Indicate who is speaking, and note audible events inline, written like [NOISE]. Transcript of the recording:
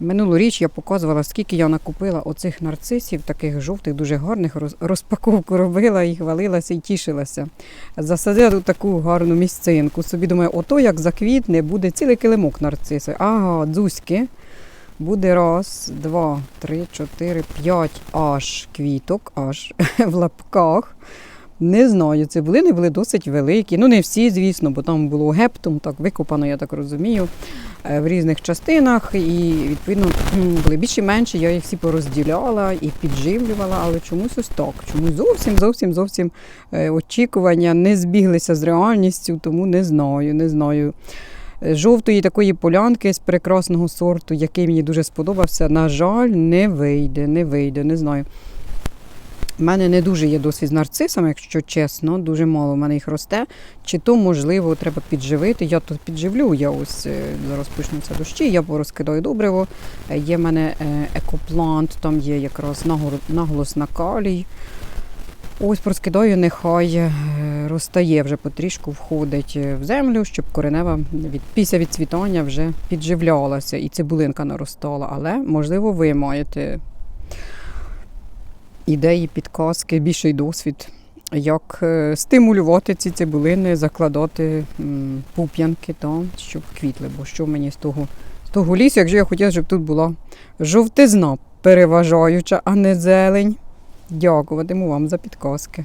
Speaker 1: Минулоріч я показувала, скільки я накупила оцих нарцисів, таких жовтих, дуже гарних, розпаковку робила і хвалилася і тішилася. Засадила таку гарну місцинку. Собі думаю, ото як заквітне, буде цілий килимок нарцису. Ага, дзузьки. Буде раз, два, три, чотири, п'ять аж квіток, аж [LAUGHS] в лапках. Не знаю, цибулини були досить великі. Ну, не всі, звісно, бо там було гептом, так викопано, я так розумію, е, в різних частинах. І, відповідно, були більші менші, я їх всі порозділяла і підживлювала, але чомусь ось так. Чомусь зовсім, зовсім, зовсім е, очікування не збіглися з реальністю, тому не знаю, не знаю. Е, Жовтої такої полянки з прекрасного сорту, який мені дуже сподобався, на жаль, не вийде, не вийде, не знаю. У мене не дуже є досвід з нарцисами, якщо чесно, дуже мало в мене їх росте. Чи то, можливо, треба підживити. Я тут підживлю, я ось е, зараз почнуться дощі, я порозкидаю добриво. Е, Є в мене е, екоплант, там є якраз наголос на калій. Ось порозкидаю, нехай розтає вже потрішку, входить в землю, щоб коренева від, після відцвітання вже підживлялася і цибулинка наростала. Але, можливо, ви маєте ідеї, підказки, більший досвід, як е, стимулювати ці цибулини, закладати пуп'янки, щоб квітли. Бо що мені з того, з того лісу, якщо я хотіла, щоб тут була жовтизна переважаюча, а не зелень. Дякуватиму вам за підказки.